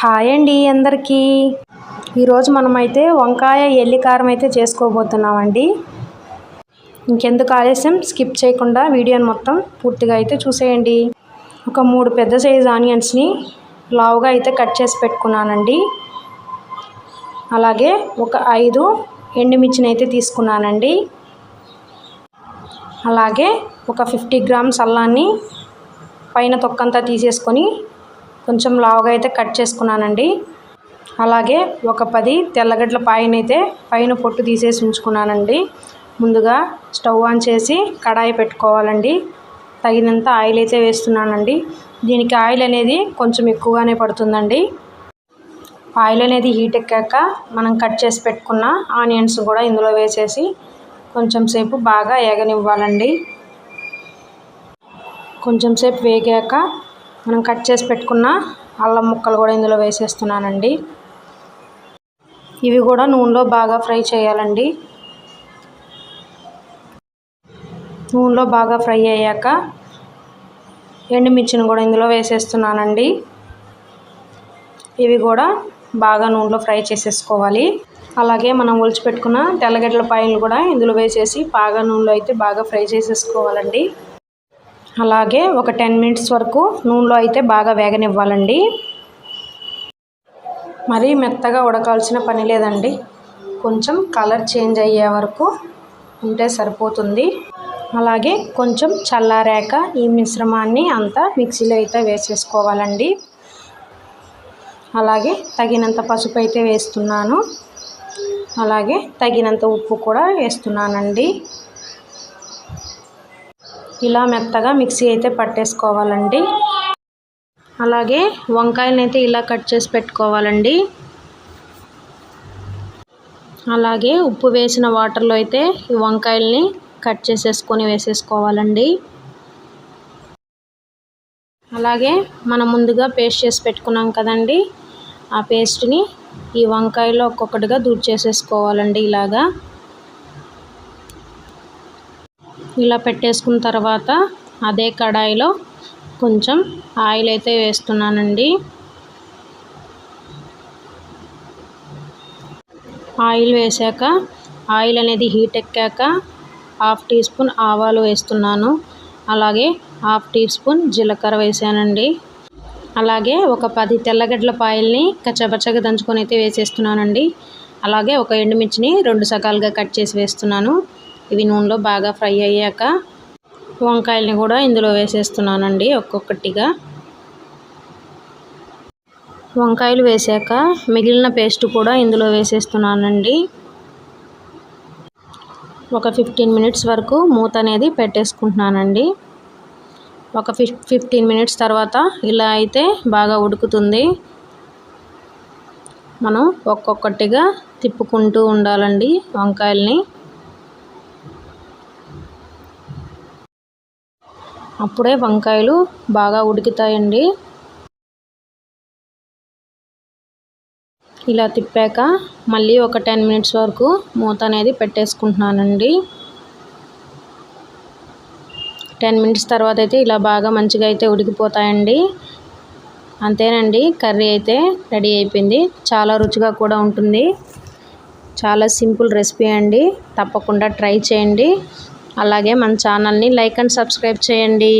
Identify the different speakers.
Speaker 1: Hi అండి అందరికీ. ఈరోజు మనమైతే వంకాయ ఎల్లి కారం అయితే చేసుకోబోతున్నామండి. ఇంకెందుకు ఆలస్యం? స్కిప్ చేయకుండా వీడియోని మొత్తం పూర్తిగా అయితే చూసేయండి. ఒక మూడు పెద్ద సైజ్ ఆనియన్స్ని లావుగా అయితే కట్ చేసి పెట్టుకున్నానండి. అలాగే ఒక ఐదు ఎండుమిర్చిని అయితే తీసుకున్నానండి. అలాగే ఒక ఫిఫ్టీ గ్రామ్స్ అల్లాన్ని పైన తొక్కంతా తీసేసుకొని కొంచెం లావుగా అయితే కట్ చేసుకున్నానండి. అలాగే ఒక పది తెల్లగడ్డల పాయనైతే పైన పొట్టు తీసేసి ఉంచుకున్నానండి. ముందుగా స్టవ్ ఆన్ చేసి కడాయి పెట్టుకోవాలండి. తగినంత ఆయిల్ అయితే వేస్తున్నానండి. దీనికి ఆయిల్ అనేది కొంచెం ఎక్కువగానే పడుతుందండి. ఆయిల్ అనేది హీట్ ఎక్కాక మనం కట్ చేసి పెట్టుకున్న ఆనియన్స్ కూడా ఇందులో వేసేసి కొంచెం సేపు బాగా ఏగనివ్వాలండి. కొంచెం సేపు వేగాక మనం కట్ చేసి పెట్టుకున్న అల్లం ముక్కలు కూడా ఇందులో వేసేస్తున్నానండి. ఇవి కూడా నూనెలో బాగా ఫ్రై చేయాలండి. నూనెలో బాగా ఫ్రై అయ్యాక ఎండుమిర్చిని కూడా ఇందులో వేసేస్తున్నానండి. ఇవి కూడా బాగా నూనెలో ఫ్రై చేసేసుకోవాలి. అలాగే మనం ఒలిచిపెట్టుకున్న తెల్లగడ్డల పాయలు కూడా ఇందులో వేసేసి బాగా నూనెలో అయితే బాగా ఫ్రై చేసేసుకోవాలండి. అలాగే ఒక టెన్ మినిట్స్ వరకు నూనెలో అయితే బాగా వేగనివ్వాలండి. మరీ మెత్తగా ఉడకాల్సిన పని లేదండి. కొంచెం కలర్ చేంజ్ అయ్యే వరకు ఉంటే సరిపోతుంది. అలాగే కొంచెం చల్లారాక ఈ మిశ్రమాన్ని అంతా మిక్సీలో అయితే వేసేసుకోవాలండి. అలాగే తగినంత పసుపు అయితే వేస్తున్నాను. అలాగే తగినంత ఉప్పు కూడా వేస్తున్నానండి. ఇలా మెత్తగా మిక్సీ అయితే పట్టేసుకోవాలండి. అలాగే వంకాయలను అయితే ఇలా కట్ చేసి పెట్టుకోవాలండి. అలాగే ఉప్పు వేసిన వాటర్లో అయితే ఈ వంకాయల్ని కట్ చేసేసుకొని వేసేసుకోవాలండి. అలాగే మనం ముందుగా పేస్ట్ చేసి పెట్టుకున్నాం కదండి. ఆ పేస్ట్ని ఈ వంకాయలో ఒక్కొక్కటిగా దూర్ చేసేసుకోవాలండి ఇలాగా. ఇలా పెట్టేసుకున్న తర్వాత అదే కడాయిలో కొంచెం ఆయిల్ అయితే వేస్తున్నానండి. ఆయిల్ వేసాక ఆయిల్ అనేది హీట్ ఎక్కాక హాఫ్ టీ స్పూన్ ఆవాలు వేస్తున్నాను. అలాగే హాఫ్ టీ స్పూన్ జీలకర్ర వేసానండి. అలాగే ఒక పది తెల్లగడ్డల పాయల్ని కచ్చపచ్చగా దంచుకొని అయితే వేసేస్తున్నానండి. అలాగే ఒక ఎండుమిర్చిని రెండు సకాలుగా కట్ చేసి వేస్తున్నాను. ఇవి నూనెలో బాగా ఫ్రై అయ్యాక వంకాయల్ని కూడా ఇందులో వేసేస్తున్నానండి ఒక్కొక్కటిగా. వంకాయలు వేసాక మిగిలిన పేస్ట్ కూడా ఇందులో వేసేస్తున్నానండి. ఒక ఫిఫ్టీన్ మినిట్స్ వరకు మూత అనేది పెట్టేసుకుంటున్నానండి. ఒక ఫిఫ్ ఫిఫ్టీన్ మినిట్స్ తర్వాత ఇలా అయితే బాగా ఉడుకుతుంది. మనం ఒక్కొక్కటిగా తిప్పుకుంటూ ఉండాలండి వంకాయల్ని. అప్పుడే వంకాయలు బాగా ఉడుకుతాయండి. ఇలా తిప్పాక మళ్ళీ ఒక టెన్ మినిట్స్ వరకు మూత అనేది పెట్టేసుకుంటున్నానండి. టెన్ మినిట్స్ తర్వాత అయితే ఇలా బాగా మంచిగా అయితే ఉడికిపోతాయండి. అంతేనండి కర్రీ అయితే రెడీ అయిపోయింది. చాలా రుచిగా కూడా ఉంటుంది. చాలా సింపుల్ రెసిపీ అండి. తప్పకుండా ట్రై చేయండి. అలాగే మన ఛానల్ని లైక్ అండ్ సబ్స్క్రైబ్ చేయండి.